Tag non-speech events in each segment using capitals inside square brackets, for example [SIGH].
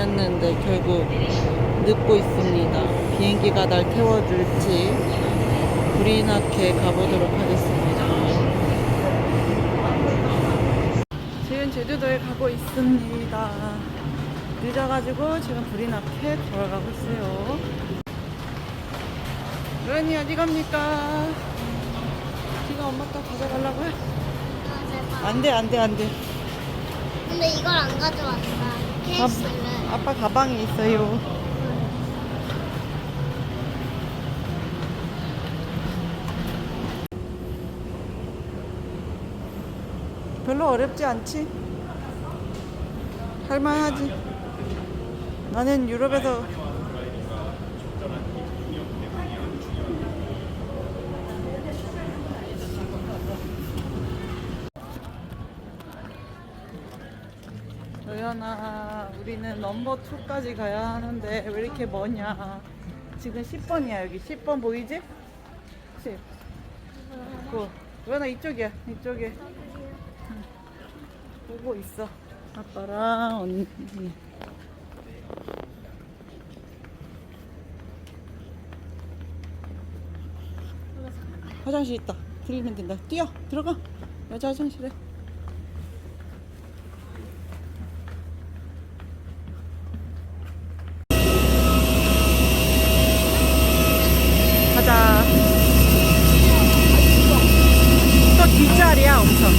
다녔는데 결국 늦고 있습니다. 비행기가 날 태워줄지 브리나케 가보도록 하겠습니다. 지금 제주도에 가고 있습니다. 늦어가지고 지금 브리나케 걸어가고 있어요. 루안이 어디 갑니까? 지금 엄마가 가져가려고요? 안 돼, 안 돼, 안 돼. 근데 이걸 안 가져왔다. 케이스를. 아빠 가방에 있어요. 별로 어렵지 않지? 할만하지? 나는 유럽에서 우리는 넘버 2까지 가야 하는데 왜 이렇게 머냐? 지금 10번이야, 여기. 10번 보이지? 10. 그, 도연아, 이쪽이야, 이쪽에. 응. 보고 있어. 아빠랑 언니. 화장실 있다. 들리면 된다. 뛰어, 들어가. 여자 화장실에. 가자. 또 뒷자리야, 엄청.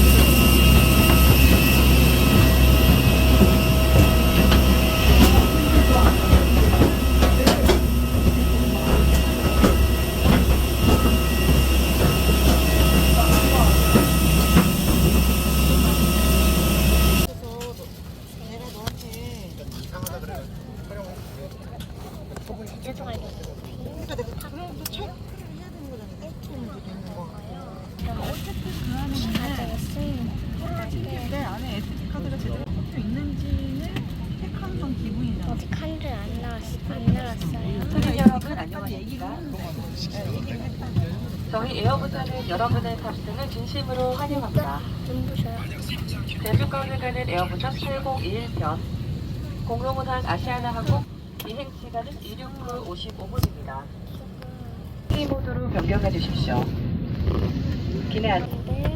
내가 너한테 제주가 이렇게. 그러니까 내가 그럼 또 체크를 해야 되는 거잖아. 체크 문제도 있는 거 같고. 가져왔어요. 내 안에 SD 카드가 제대로 꼽혀 있는지는 체크하는 건 기분이잖아. 어디 카드 안 나왔어? 안 나왔어요. 승객 여러분 안녕하십니까? 저희 에어부산은 여러분의 진심으로 환영합니다. 제주권을 가는 에어부산 801편 공용우산 아시아나 항공 비행 시간은 이륙 후 55분입니다. 이 모드로 변경해 주십시오. 기내 안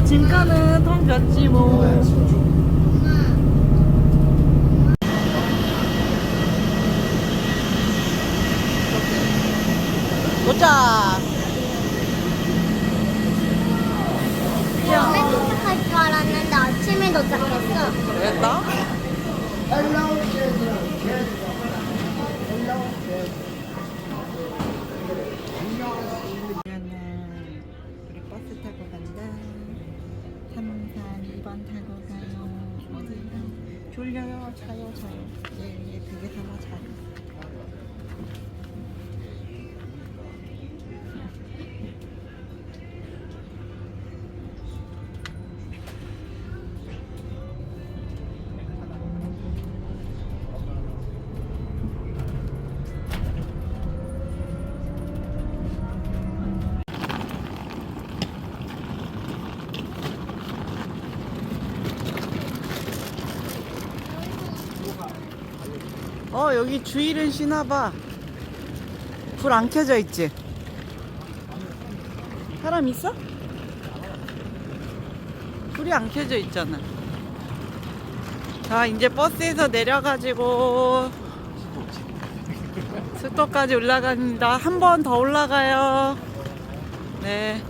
짐가는 텅 비었지 뭐. 도착. 밤에 도착할 줄 알았는데 아침에 도착했어. 그랬다? 번 타고 가요. 어디가? 졸려요? 자요? 자요? 예, 예, 그게 다가 자요. 어, 여기 주일은 쉬나봐. 불 안 켜져 있지? 사람 있어? 불이 안 켜져 있잖아. 자, 이제 버스에서 내려가지고 [LAUGHS] 수도까지 올라갑니다. 한 번 더 올라가요. 네.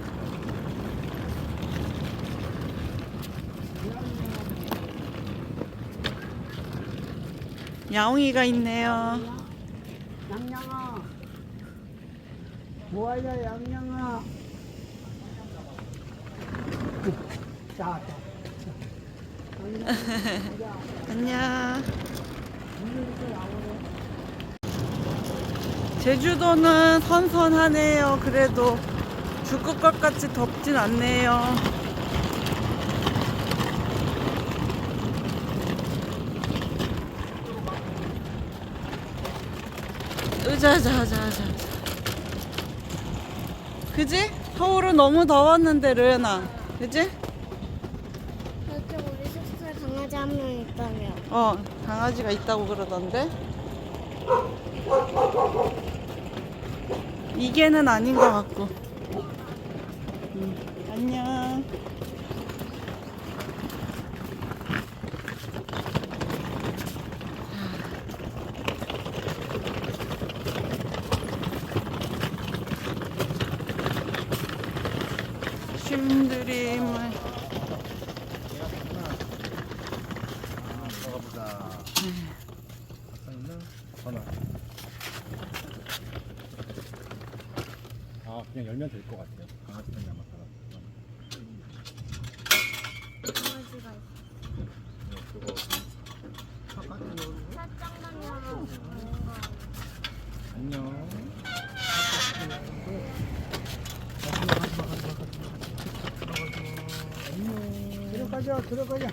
야옹이가 있네요. 양양아 뭐하냐 양양아 자, 자. [LAUGHS] 안녕. 제주도는 선선하네요. 그래도 죽을 것 같이 덥진 않네요. 으자자자자. 그지? 서울은 너무 더웠는데, 르연아. 그지? 저쪽 우리 숙소에 강아지 한 명 있다며. 어, 강아지가 있다고 그러던데. 이게는 아닌 것 같고. 음, 안녕. 쉼드림을 아 그냥 열면 될 것 같아요. 강아지 pen 남았다가. 강아지가 있어. 그거 살짝만 열어. 안녕. 들어가자.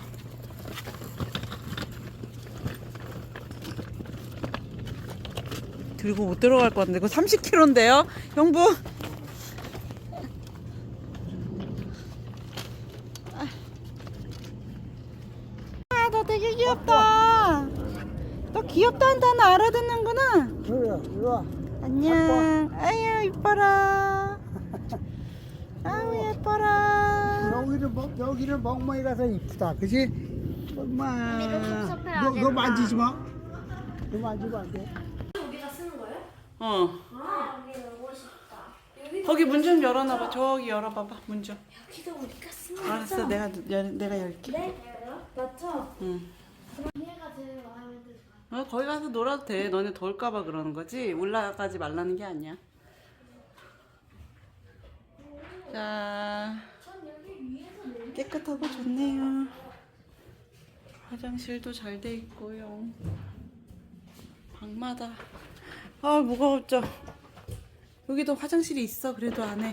들고 못 들어갈 것 같은데 그거 30kg인데요? 형부? 아너 되게 귀엽다. 너 귀엽다는 단어 알아듣는구나. 그래 이리 와. 안녕. 아유 이뻐라 아우 예뻐라. 여기는 먹 여기는 멍멍이라서 이쁘다. 그지? 엄마. 너, 너. 만지지 마 너 만지면 안 돼. 어. 거기 문 좀 열어놔봐. 저기 열어봐봐. 문 좀. 여기도 우리가 쓰는 알았어. 내가 열, 내가 열게. 네? 맞죠? 응. 여기가 제일 마음에 들어. 어, 거기 가서 놀아도 돼. 너네 더울까봐 그러는 거지. 올라가지 말라는 게 아니야. 자. 깨끗하고 좋네요. 화장실도 잘 돼 있고요. 방마다. 아, 무거웠죠. 여기도 화장실이 있어. 그래도 안에.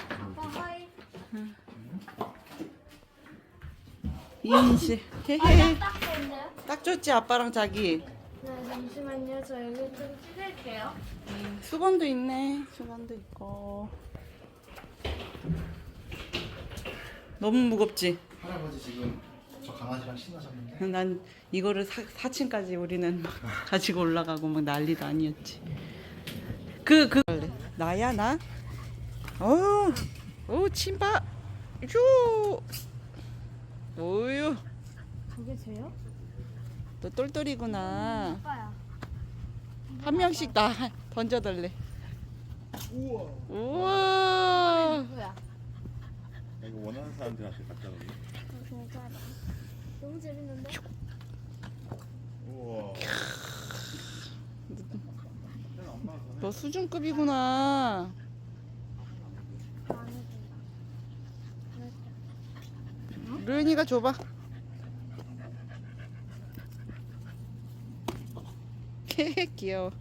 이인씨. 헤헤. 아나 딱 좋지, 아빠랑 자기. 네 잠시만요. 저 여기 좀 찍을게요. 수건도 있네. 수건도 있고. 너무 무겁지? 할아버지 지금 저 강아지랑 신나셨는데 난 이거를 사, 4층까지 우리는 막 [LAUGHS] 가지고 올라가고 막 난리도 아니었지. 그, 그. 나야, 나? 어, 오, 침바. 쭈. 오유. 그게 쟤요? 너 똘똘이구나. 아빠야. 한 명씩 나 던져달래. 우와. 우와. 누구야? 이거 원하는 사람들한테 갖다 놓니? 괜찮아. 너무 재밌는데? 우와 너 수준급이구나. 마음에 든다. 루연이가 줘봐. [LAUGHS] 귀여워.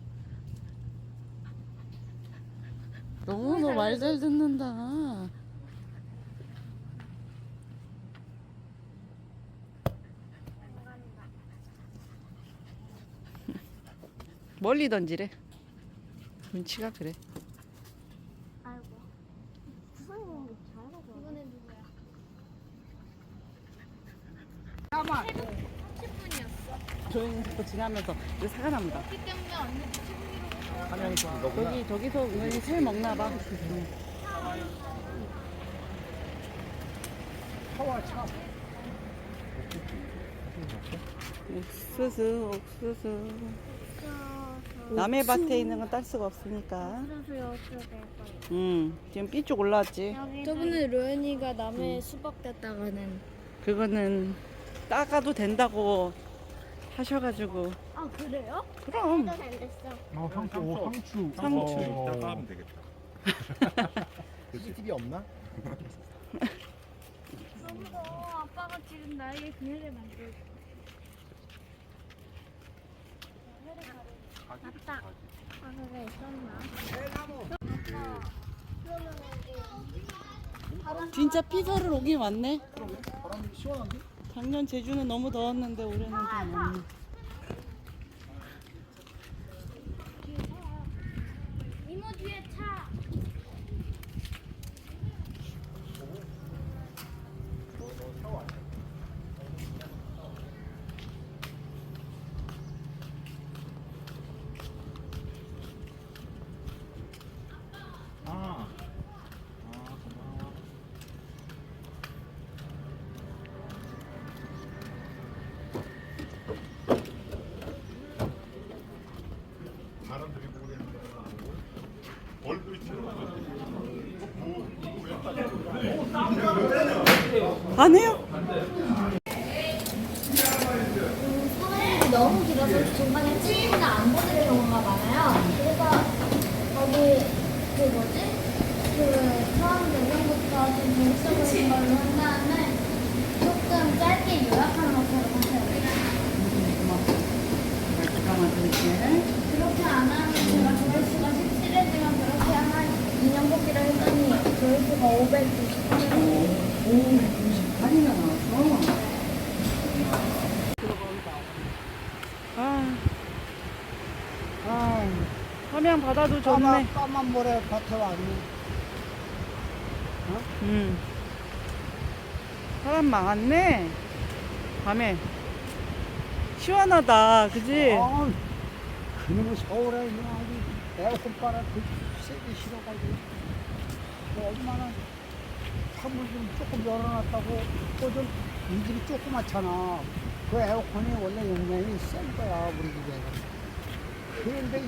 너무 너 말 잘 듣는다. 멀리 던지래. 눈치가 그래. 아이고. 잘하고. 이번엔 누구야? 까만. 30분이었어. 조용히 자꾸 지나면서 이거 사과 나무다. 그렇기 때문에 언니 30분이라고. 한 명씩 이거구나 저기 저기서 우연히 술 먹나 봐. 차와 차. 옥수수 옥수수. 남의 밭에 있는 건 딸 수가 없으니까. 이쪽에 음 지금 B쪽 올라왔지. 저번에 로연이가 남의 수박 땄다가는 그거는 따가도 된다고 하셔가지고 아 그래요? 그럼 안 됐어. 어, 상추. 오, 상추. 상추. 이따가 하면 되겠다 [LAUGHS] CCTV 없나? 너무 더워. 아빠가 지금 나에게 그네를 만들어. 맞다. 아 그게 있었나? 진짜 피서를 오긴 왔네. 바람이 시원한데? 작년 제주는 너무 더웠는데 올해는 좀 없네. 이모 뒤에 차. 아, 아 고마워 사람들이 모르겠는데 얼굴이 안 해요? 사람들이 너무 길어서 중간에 찔리면 안 보는 경우가 많아요. 그래서 거기 그 뭐지? 그 처음 전형부터 좀 재밌어 보이는 걸로 한 다음에 조금 짧게 요약하는 것처럼 하셔야 돼요. 잠깐만 드릴게. 그렇게 안 하면 제가 조회수가 17회지만 그렇게 한 2년 뽑기를 했더니 조회수가 598회. 할인가 나왔어. 아, 아, 함양 바다도 좋네. 까만, 까만 모래 밭에 왔니? 음. 사람 많았네. 밤에. 시원하다, 그지? 아, 그놈의 서울에 그냥 아주 에어컨 바람 그 세게 실어가지고 뭐 얼마나 찬물 좀 조금 열어놨다고 또좀 이 집이 조그맣잖아. 그 에어컨이 원래 용량이 센 거야 우리 집에. 그런데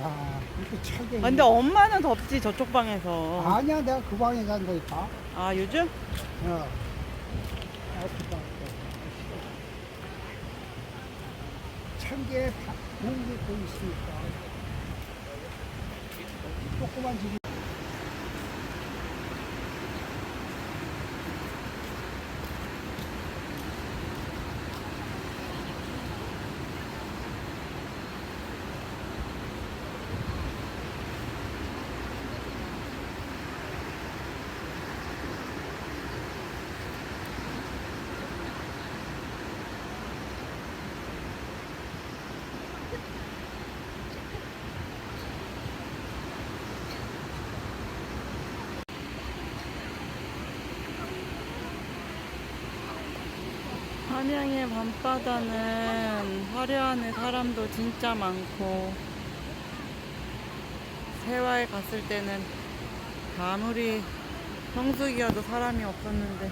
야 이렇게 차게. 아, 근데 엄마는 덥지, 저쪽 방에서. 아니야 내가 그 방에 잔다니까. 아, 요즘? 어. 좋은 게또 있으니까. 조그만 집이 한양의 밤바다는 화려한 사람도 진짜 많고. 세화에 갔을 때는 아무리 성수기여도 사람이 없었는데.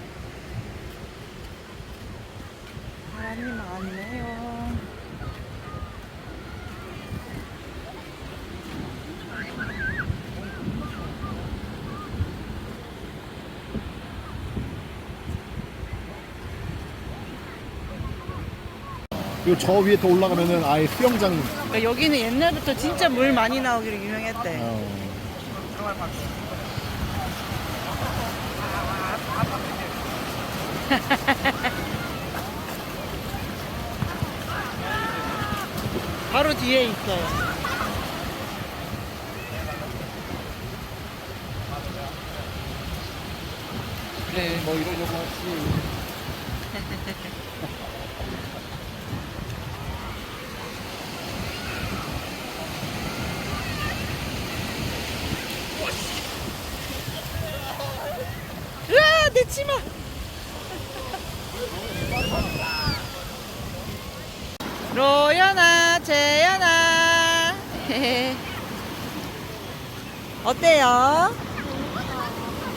사람이 많네요. 그리고 저 위에 더 올라가면은 아예 수영장. 그러니까 여기는 옛날부터 진짜 물 많이 나오기로 유명했대. 어. [LAUGHS] 바로 뒤에 있어요. 그래, 뭐 이러려고 하지. [LAUGHS] 치마! 로연아, 재연아. [LAUGHS] 어때요?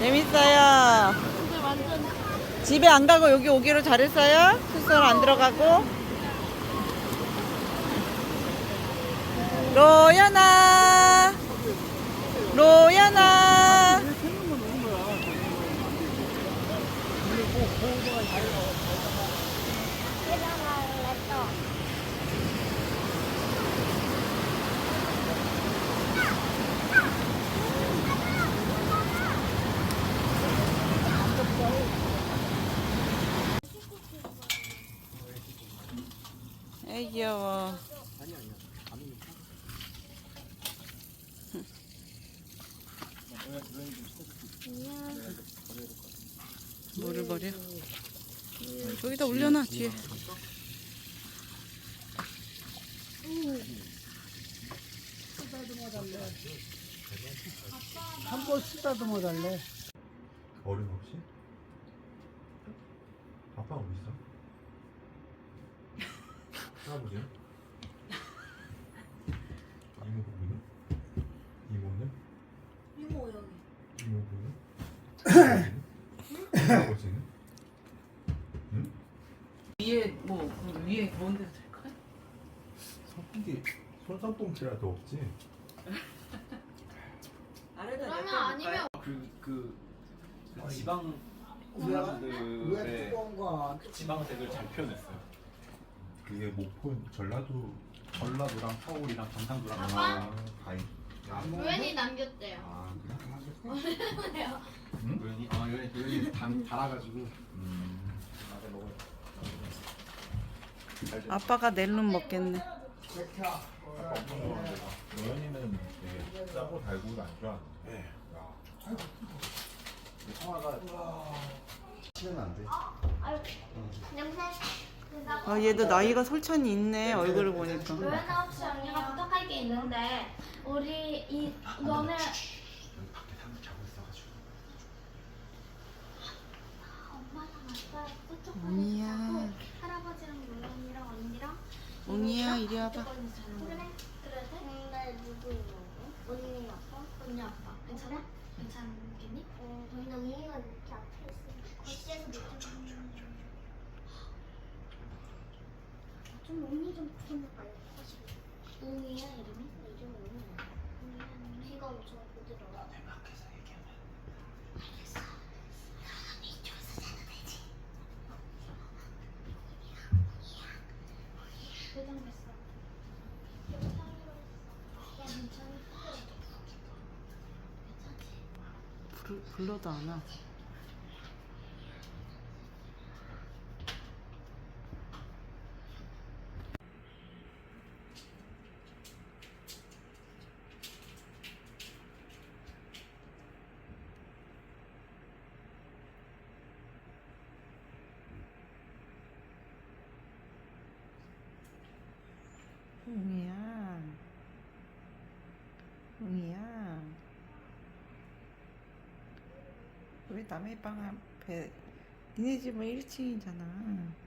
재밌어요. 집에 안 가고 여기 오기로 잘했어요? 숙소를 안 들어가고? 로연아! 로연아! 에이 귀여워 뭐를 버려? 저기다 올려놔 뒤에 한번 쓰다듬어 달래. 어른 없이? 아빠가 어디 있어? 할아버지? 이모 부부는? 이모는? 이모 여기. 이모 부부는? 할아버지는? [CLEARS THROAT] 응? 위에 뭐 위에 뭔데 될까? 선풍기 손선풍기라도 없지? [LAUGHS] 아래다 그러면 아니면 그, 그, 그 지방 왜 사람들의 뜨거운가? 지방색을 잘 표현했어요. 그게 목포 전라도 전라도랑 서울이랑 경상도랑 아빠? 가이 우연히 남겼대요. 아 그래? [LAUGHS] [LAUGHS] 그래요. 우연히 아 우연히 우연히 단 달아가지고 음 나도 먹을. 아빠가 낼름 먹겠네 우연이는 되게 짜고 달고를 안 좋아하는데 청아가 치면 안 돼. 냄새. 아 얘도 나이가 솔찬히 있네 얼굴을 보니까 우연아 혹시 언니가 부탁할 게 있는데 우리 이 너네 밖에 사람 자고 있어가지고. 엄마랑 아빠 그쪽 언니야. 자고 할아버지랑 옹이야 이리 와봐 거실에서 밑에 좀 언니 좀 부르면 웅이야 이름이? 웅이야 웅이야 귀가 엄청 부드러워 내 밖에서 얘기하면 알겠어 언니 이쪽에서 자도 되지 웅이야 웅이야 웅이야 웅이야 그 정도였어 불, 불러도 안 와. 웅이야. 웅이야. 왜 남의 방 앞에 니네 집은 1층이잖아.